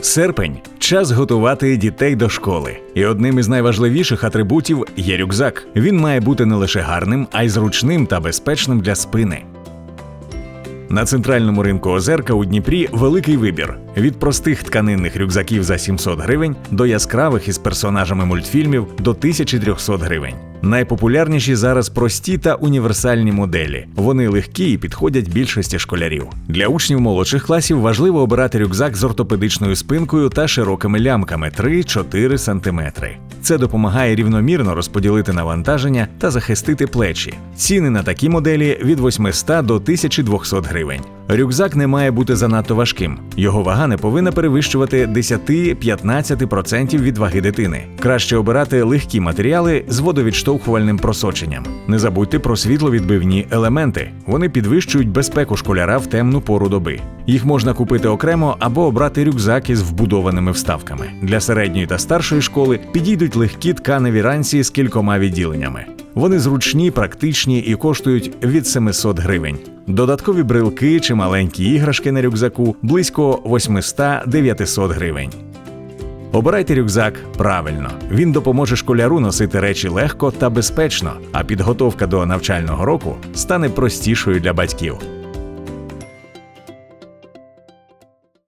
Серпень час готувати дітей до школи. І одним із найважливіших атрибутів є рюкзак. Він має бути не лише гарним, а й зручним та безпечним для спини. На центральному ринку Озерка у Дніпрі великий вибір від простих тканинних рюкзаків за 700 гривень до яскравих із персонажами мультфільмів до 1300 гривень. Найпопулярніші зараз прості та універсальні моделі. Вони легкі і підходять більшості школярів. Для учнів молодших класів важливо обирати рюкзак з ортопедичною спинкою та широкими лямками 3-4 см. Це допомагає рівномірно розподілити навантаження та захистити плечі. Ціни на такі моделі від 800 до 1200 гривень. Рюкзак не має бути занадто важким. Його вага не повинна перевищувати 10-15% від ваги дитини. Краще обирати легкі матеріали з водовідштовхувальним просоченням. Не забудьте про світловідбивні елементи. Вони підвищують безпеку школяра в темну пору доби. Їх можна купити окремо або обрати рюкзак із вбудованими вставками. Для середньої та старшої школи підійдуть легкі тканеві ранці з кількома відділеннями. Вони зручні, практичні і коштують від 700 гривень. Додаткові брилки чи маленькі іграшки на рюкзаку близько 800-900 гривень. Обирайте рюкзак правильно. Він допоможе школяру носити речі легко та безпечно, а підготовка до навчального року стане простішою для батьків.